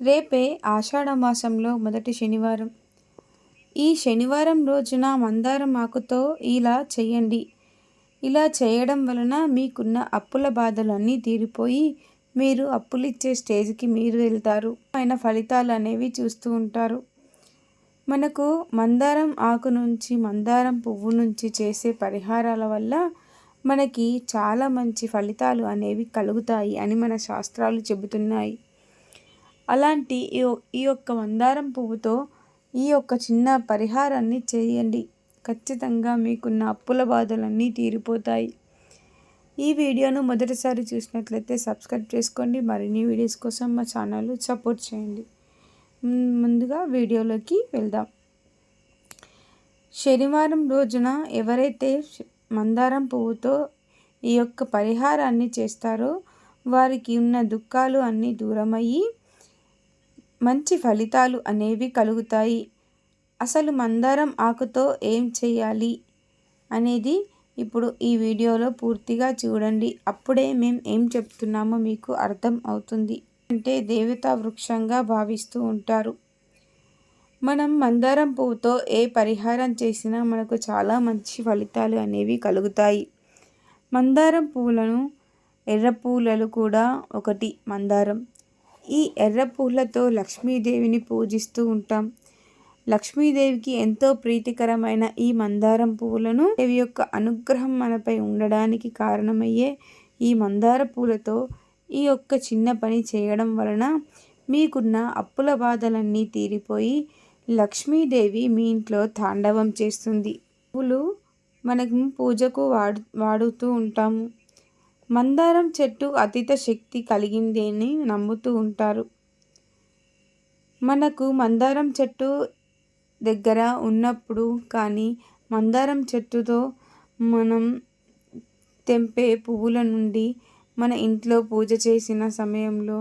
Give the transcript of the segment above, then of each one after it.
రేపే ఆషాఢ మాసంలో మొదటి శనివారం. ఈ శనివారం రోజున మందారం ఆకుతో ఇలా చేయండి ఇలా చేయడం వలన మీకున్న అప్పుల బాధలు అన్నీ తీరిపోయి మీరు అప్పులు ఇచ్చే స్టేజ్కి మీరు వెళ్తారు. ఆయన ఫలితాలు అనేవి చూస్తూ ఉంటారు. మనకు మందారం ఆకు నుంచి మందారం పువ్వు నుంచి చేసే పరిహారాల వల్ల మనకి చాలా మంచి ఫలితాలు అనేవి కలుగుతాయి అని మన శాస్త్రాలు చెబుతున్నాయి. అలాంటి ఈ ఈ యొక్క మందారం పువ్వుతో ఈ యొక్క చిన్న పరిహారాన్ని చేయండి. ఖచ్చితంగా మీకున్న అప్పుల బాధలన్నీ తీరిపోతాయి. ఈ వీడియోను మొదటిసారి చూసినట్లయితే సబ్స్క్రైబ్ చేసుకోండి. మరిన్ని వీడియోస్ కోసం మా ఛానల్ సపోర్ట్ చేయండి. ముందుగా వీడియోలోకి వెళ్దాం. శనివారం రోజున ఎవరైతే మందారం పువ్వుతో ఈ యొక్క పరిహారాన్ని చేస్తారో వారికి ఉన్న దుఃఖాలు అన్నీ దూరమయ్యి మంచి ఫలితాలు అనేవి కలుగుతాయి. అసలు మందారం ఆకుతో ఏం చేయాలి అనేది ఇప్పుడు ఈ వీడియోలో పూర్తిగా చూడండి. అప్పుడే మేము ఏం చెప్తున్నామో మీకు అర్థం అవుతుంది. అంటే దేవతా వృక్షంగా భావిస్తూ ఉంటారు. మనం మందారం పువ్వుతో ఏ పరిహారం చేసినా మనకు చాలా మంచి ఫలితాలు అనేవి కలుగుతాయి. మందారం పువ్వులను ఎర్ర పూలలు కూడా ఒకటి మందారం. ఈ ఎర్ర పూలతో లక్ష్మీదేవిని పూజిస్తూ ఉంటాం. లక్ష్మీదేవికి ఎంతో ప్రీతికరమైన ఈ మందారం పువ్వులను దేవి యొక్క అనుగ్రహం మనపై ఉండడానికి కారణమయ్యే ఈ మందార పూలతో ఈ యొక్క చిన్న పని చేయడం వలన మీకున్న అప్పుల బాధలన్నీ తీరిపోయి లక్ష్మీదేవి మీ ఇంట్లో తాండవం చేస్తుంది. పువ్వులు మనకు పూజకు వాడు వాడుతూ ఉంటాము. మందారం చెట్టు అతీత శక్తి కలిగిందని నమ్ముతూ ఉంటారు. మనకు మందారం చెట్టు దగ్గర ఉన్నప్పుడు కానీ మందారం చెట్టుతో మనం తెంపే పువ్వుల నుండి మన ఇంట్లో పూజ చేసిన సమయంలో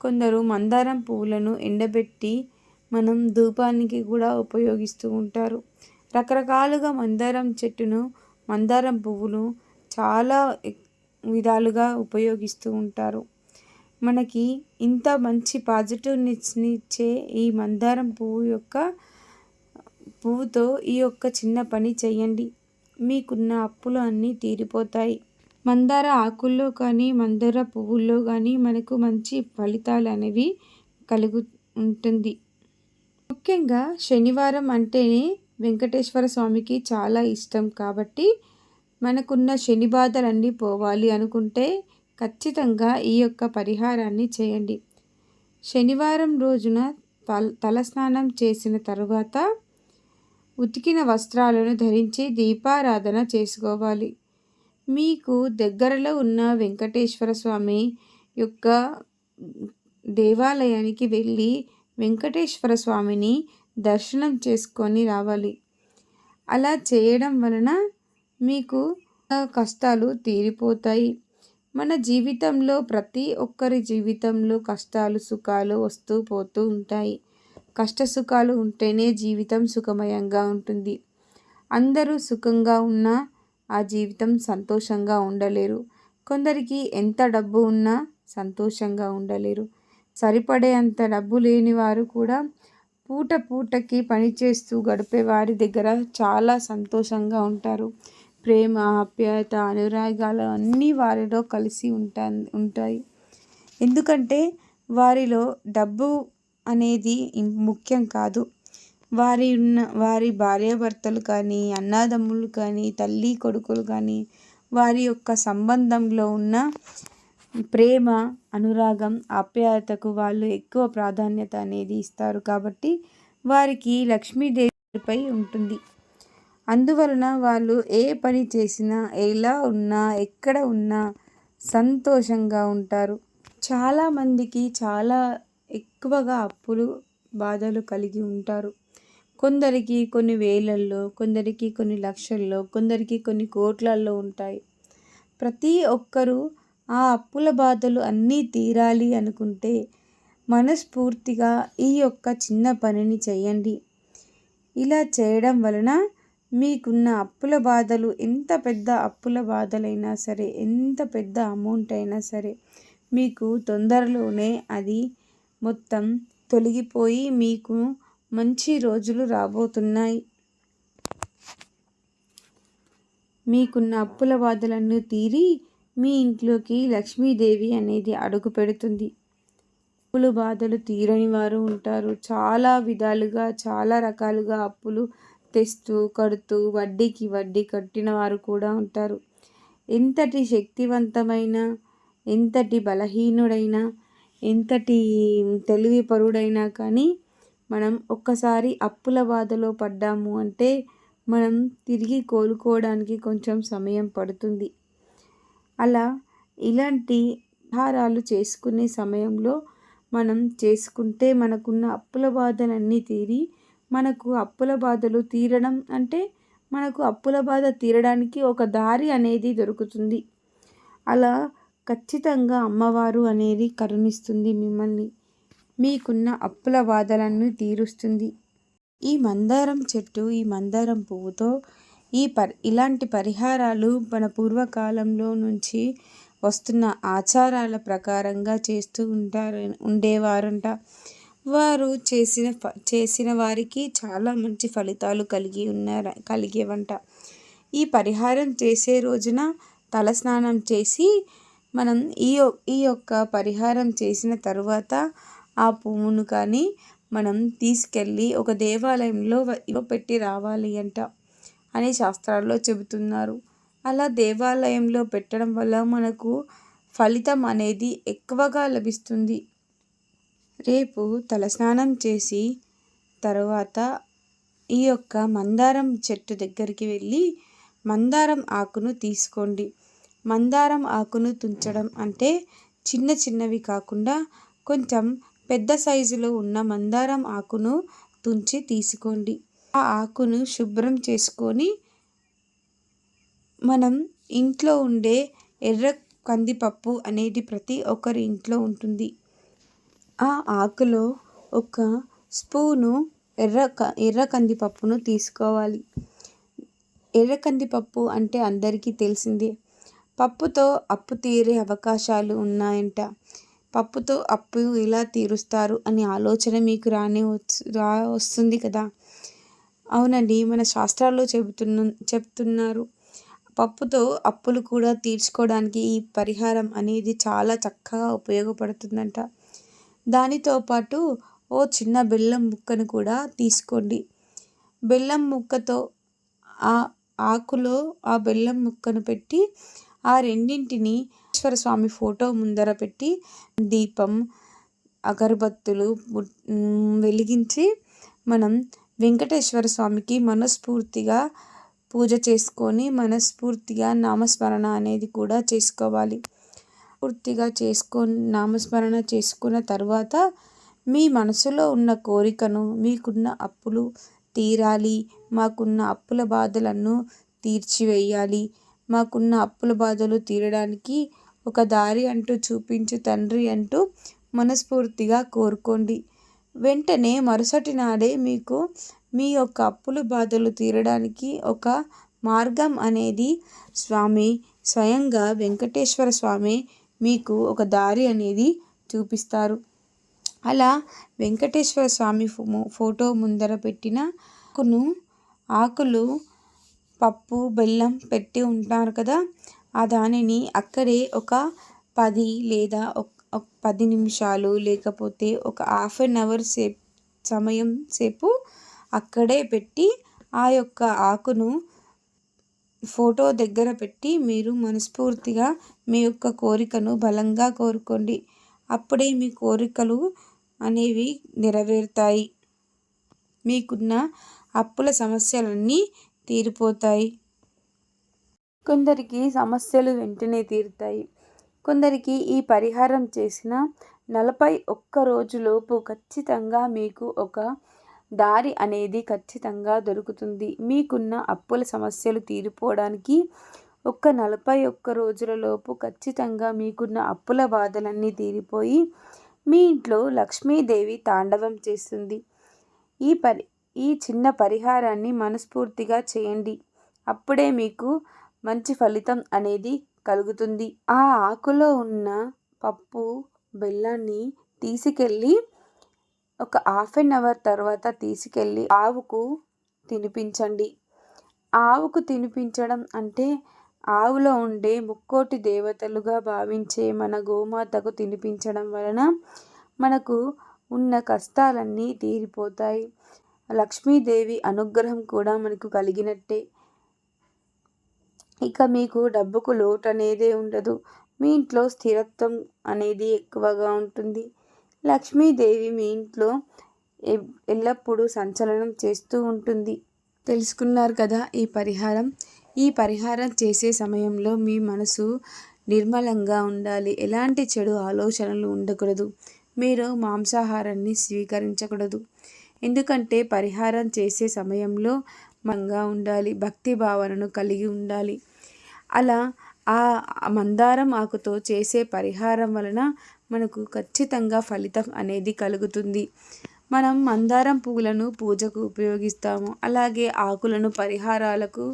కొందరు మందారం పువ్వులను ఎండబెట్టి మనం ధూపానికి కూడా ఉపయోగిస్తూ ఉంటారు. రకరకాలుగా మందారం చెట్టును మందారం పువ్వులు చాలా విధాలుగా ఉపయోగిస్తూ ఉంటారు. మనకి ఇంత మంచి పాజిటివ్నిచ్చే ఈ మందారం పువ్వు యొక్క పువ్వుతో ఈ యొక్క చిన్న పని చేయండి. మీకున్న అప్పులు అన్నీ తీరిపోతాయి. మందార ఆకుల్లో కానీ మందార పువ్వుల్లో కానీ మనకు మంచి ఫలితాలు అనేవి కలుగు ఉంటుంది. ముఖ్యంగా శనివారం అంటేనే వెంకటేశ్వర స్వామికి చాలా ఇష్టం కాబట్టి మనకున్న శని బాధలన్నీ పోవాలి అనుకుంటే ఖచ్చితంగా ఈ యొక్క పరిహారాన్ని చేయండి. శనివారం రోజున తల తలస్నానం చేసిన తరువాత ఉతికిన వస్త్రాలను ధరించి దీపారాధన చేసుకోవాలి. మీకు దగ్గరలో ఉన్న వెంకటేశ్వర స్వామి యొక్క దేవాలయానికి వెళ్ళి వెంకటేశ్వర స్వామిని దర్శనం చేసుకొని రావాలి. అలా చేయడం వలన మీకు కష్టాలు తీరిపోతాయి. మన జీవితంలో ప్రతి ఒక్కరి జీవితంలో కష్టాలు సుఖాలు వస్తూ పోతూ ఉంటాయి. కష్ట సుఖాలు ఉంటేనే జీవితం సుఖమయంగా ఉంటుంది. అందరూ సుఖంగా ఉన్నా ఆ జీవితం సంతోషంగా ఉండలేరు. కొందరికి ఎంత డబ్బు ఉన్నా సంతోషంగా ఉండలేరు. సరిపడే అంత డబ్బు లేని వారు కూడా పూట పూటకి పనిచేస్తూ గడిపే వారి దగ్గర చాలా సంతోషంగా ఉంటారు. ప్రేమ ఆప్యాయత అనురాగాలు అన్నీ వారిలో కలిసి ఉంటా ఉంటాయి. ఎందుకంటే వారిలో డబ్బు అనేది ముఖ్యం కాదు. వారి ఉన్న వారి భార్యాభర్తలు కానీ అన్నాదమ్ములు కానీ తల్లి కొడుకులు కానీ వారి యొక్క సంబంధంలో ఉన్న ప్రేమ అనురాగం ఆప్యాయతకు వాళ్ళు ఎక్కువ ప్రాధాన్యత అనేది ఇస్తారు. కాబట్టి వారికి లక్ష్మీదేవిపై ఉంటుంది. అందువలన వాళ్ళు ఏ పని చేసినా ఎలా ఉన్నా ఎక్కడ ఉన్నా సంతోషంగా ఉంటారు. చాలామందికి చాలా ఎక్కువగా అప్పులు బాధలు కలిగి ఉంటారు. కొందరికి కొన్ని వేలల్లో కొందరికి కొన్ని లక్షల్లో కొందరికి కొన్ని కోట్లల్లో ఉంటాయి. ప్రతి ఒక్కరూ ఆ అప్పుల బాధలు అన్నీ తీరాలి అనుకుంటే మనస్ఫూర్తిగా ఈ యొక్క చిన్న పనిని చేయండి. ఇలా చేయడం వలన మీకున్న అప్పుల బాధలు ఎంత పెద్ద అప్పుల బాధలైనా సరే ఎంత పెద్ద అమౌంట్ అయినా సరే మీకు తొందరలోనే అది మొత్తం తొలగిపోయి మీకు మంచి రోజులు రాబోతున్నాయి. మీకున్న అప్పుల బాధలన్నీ తీరి మీ ఇంట్లోకి లక్ష్మీదేవి అనేది అడుగు పెడుతుంది. అప్పులు బాధలు తీరని వారు ఉంటారు. చాలా విధాలుగా చాలా రకాలుగా అప్పులు తెస్తూ కడుతూ వడ్డీకి వడ్డీ కట్టిన వారు కూడా ఉంటారు. ఎంతటి శక్తివంతమైన ఎంతటి బలహీనుడైనా ఎంతటి తెలివి పరుడైనా కానీ మనం ఒక్కసారి అప్పుల బాధలో పడ్డాము అంటే మనం తిరిగి కోలుకోవడానికి కొంచెం సమయం పడుతుంది. అలా ఇలాంటి ఆహారాలు చేసుకునే సమయంలో మనం చేసుకుంటే మనకున్న అప్పుల బాధలన్నీ తీరి మనకు అప్పుల బాధలు తీరడం అంటే మనకు అప్పుల బాధ తీరడానికి ఒక దారి అనేది దొరుకుతుంది. అలా ఖచ్చితంగా అమ్మవారు అనేది కరుణిస్తుంది మిమ్మల్ని. మీకున్న అప్పుల బాధలన్నీ తీరుస్తుంది. ఈ మందారం చెట్టు ఈ మందారం పువ్వుతో ఈ పరి ఇలాంటి పరిహారాలు మన పూర్వకాలంలో నుంచి వస్తున్న ఆచారాల ప్రకారంగా చేస్తూ ఉంటారు ఉండేవారంట. వారు చేసిన చేసిన వారికి చాలా మంచి ఫలితాలు కలిగి ఉన్నారు కలిగేవంట. ఈ పరిహారం చేసే రోజున తలస్నానం చేసి మనం ఈ ఈ యొక్క పరిహారం చేసిన తర్వాత ఆ పువ్వును కానీ మనం తీసుకెళ్ళి ఒక దేవాలయంలో పెట్టి రావాలి అంట అని శాస్త్రాల్లో చెబుతున్నారు. అలా దేవాలయంలో పెట్టడం వల్ల మనకు ఫలితం అనేది ఎక్కువగా లభిస్తుంది. రేపు తలస్నానం చేసి తరువాత ఈ యొక్క మందారం చెట్టు దగ్గరికి వెళ్ళి మందారం ఆకును తీసుకోండి. మందారం ఆకును తుంచడం అంటే చిన్న చిన్నవి కాకుండా కొంచెం పెద్ద సైజులో ఉన్న మందారం ఆకును తుంచి తీసుకోండి. ఆ ఆకును శుభ్రం చేసుకొని మనం ఇంట్లో ఉండే ఎర్ర కందిపప్పు అనేది ప్రతి ఒక్కరి ఇంట్లో ఉంటుంది. ఆ ఆకులో ఒక స్పూను ఎర్ర ఎర్ర కందిపప్పును తీసుకోవాలి. ఎర్ర కందిపప్పు అంటే అందరికీ తెలిసిందే. పప్పుతో అప్పు తీరే అవకాశాలు ఉన్నాయంట. పప్పుతో అప్పు ఎలా తీరుస్తారు అనే ఆలోచన మీకు రాని రా వస్తుంది కదా? అవునండి మన శాస్త్రాల్లో చెబుతున్న చెప్తున్నారు. పప్పుతో అప్పులు కూడా తీర్చుకోవడానికి ఈ పరిహారం అనేది చాలా చక్కగా ఉపయోగపడుతుందంట. దానితో పాటు ఓ చిన్న బెల్లం ముక్కను కూడా తీసుకోండి. బెల్లం ముక్కతో ఆ ఆకులో ఆ బెల్లం ముక్కను పెట్టి ఆ రెండింటిని ఈశ్వర స్వామి ఫోటో ముందర పెట్టి దీపం అగరబత్తులు వెలిగించి మనం వెంకటేశ్వర స్వామికి మనస్ఫూర్తిగా పూజ చేసుకొని మనస్ఫూర్తిగా నామస్మరణ అనేది కూడా చేసుకోవాలి. పూర్తిగా చేసుకొని నామస్మరణ చేసుకున్న తర్వాత మీ మనసులో ఉన్న కోరికను మీకున్న అప్పులు తీరాలి. మాకున్న అప్పుల బాధలను తీర్చివేయాలి. మాకున్న అప్పుల బాధలు తీరడానికి ఒక దారి అంటూ చూపించు తండ్రి అంటూ మనస్ఫూర్తిగా కోరుకోండి. వెంటనే మరుసటి నాడే మీకు మీ యొక్క అప్పుల బాధలు తీరడానికి ఒక మార్గం అనేది స్వామి స్వయంగా వెంకటేశ్వర స్వామి మీకు ఒక దారి అనేది చూపిస్తారు. అలా వెంకటేశ్వర స్వామి ఫోటో ముందర పెట్టిన ఆకును ఆకులు పప్పు బెల్లం పెట్టి ఉంటారు కదా ఆ దానిని అక్కడే ఒక పది లేదా ఒక పది నిమిషాలు లేకపోతే ఒక హాఫ్ అన్ అవర్ సేపు సమయం సేపు అక్కడే పెట్టి ఆ యొక్క ఆకును ఫోటో దగ్గర పెట్టి మీరు మనస్ఫూర్తిగా మీ యొక్క కోరికను బలంగా కోరుకోండి. అప్పుడే మీ కోరికలు అనేవి నెరవేరుతాయి. మీకున్న అప్పుల సమస్యలన్నీ తీరిపోతాయి. కొందరికి సమస్యలు వెంటనే తీరుతాయి. కొందరికి ఈ పరిహారం చేసిన నలభై ఒక్క రోజులోపు ఖచ్చితంగా మీకు ఒక దారి అనేది ఖచ్చితంగా దొరుకుతుంది. మీకున్న అప్పుల సమస్యలు తీరిపోవడానికి ఒక్క నలభై ఒక్క రోజులలోపు ఖచ్చితంగా మీకున్న అప్పుల బాధలన్నీ తీరిపోయి మీ ఇంట్లో లక్ష్మీదేవి తాండవం చేస్తుంది. ఈ పరి ఈ చిన్న పరిహారాన్ని మనస్ఫూర్తిగా చేయండి. అప్పుడే మీకు మంచి ఫలితం అనేది కలుగుతుంది. ఆ ఆకులో ఉన్న పప్పు బెల్లాన్ని తీసుకెళ్ళి ఒక హాఫ్ అన్ అవర్ తర్వాత తీసుకెళ్ళి ఆవుకు తినిపించండి. ఆవుకు తినిపించడం అంటే ఆవులో ఉండే ముక్కోటి దేవతలుగా భావించే మన గోమాతకు తినిపించడం వలన మనకు ఉన్న కష్టాలన్నీ తీరిపోతాయి. లక్ష్మీదేవి అనుగ్రహం కూడా మనకు కలిగినట్టే. ఇక మీకు డబ్బుకు లోటు అనేదే ఉండదు. మీ ఇంట్లో స్థిరత్వం అనేది ఎక్కువగా ఉంటుంది. లక్ష్మీదేవి మీ ఇంట్లో ఎల్లప్పుడూ సంచలనం చేస్తూ ఉంటుంది. తెలుసుకున్నారు కదా ఈ పరిహారం? ఈ పరిహారం చేసే సమయంలో మీ మనసు నిర్మలంగా ఉండాలి. ఎలాంటి చెడు ఆలోచనలు ఉండకూడదు. మీరు మాంసాహారాన్ని స్వీకరించకూడదు. ఎందుకంటే పరిహారం చేసే సమయంలో మంగా ఉండాలి భక్తి భావనను కలిగి ఉండాలి. అలా ఆ మందారం ఆకుతో చేసే పరిహారం వలన మనకు ఖచ్చితంగా ఫలితం అనేది కలుగుతుంది. మనం మందారం పువ్వులను పూజకు ఉపయోగిస్తాము. అలాగే ఆకులను పరిహారాలకు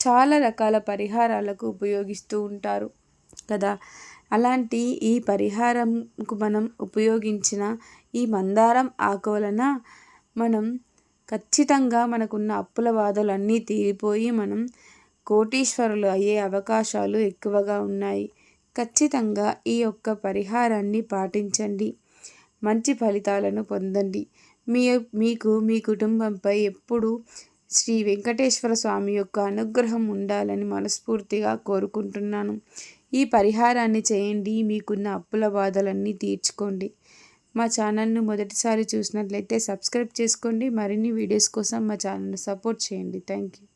చాలా రకాల పరిహారాలకు ఉపయోగిస్తూ ఉంటారు కదా. అలాంటి ఈ పరిహారంకు మనం ఉపయోగించిన ఈ మందారం ఆకు వలన మనం ఖచ్చితంగా మనకున్న అప్పుల బాధలన్నీ తీరిపోయి మనం కోటీశ్వరులు అయ్యే అవకాశాలు ఎక్కువగా ఉన్నాయి. ఖచ్చితంగా ఈ యొక్క పరిహారాన్ని పాటించండి. మంచి ఫలితాలను పొందండి. మీ మీకు మీ కుటుంబంపై ఎప్పుడు శ్రీ వెంకటేశ్వర స్వామి యొక్క అనుగ్రహం ఉండాలని మనస్ఫూర్తిగా కోరుకుంటున్నాను. ఈ పరిహారాన్ని చేయండి. మీకున్న అప్పుల బాధలన్నీ తీర్చుకోండి. మా ఛానల్ను మొదటిసారి చూసినట్లయితే సబ్స్క్రైబ్ చేసుకోండి. మరిన్ని వీడియోస్ కోసం మా ఛానల్ను సపోర్ట్ చేయండి. Thank you.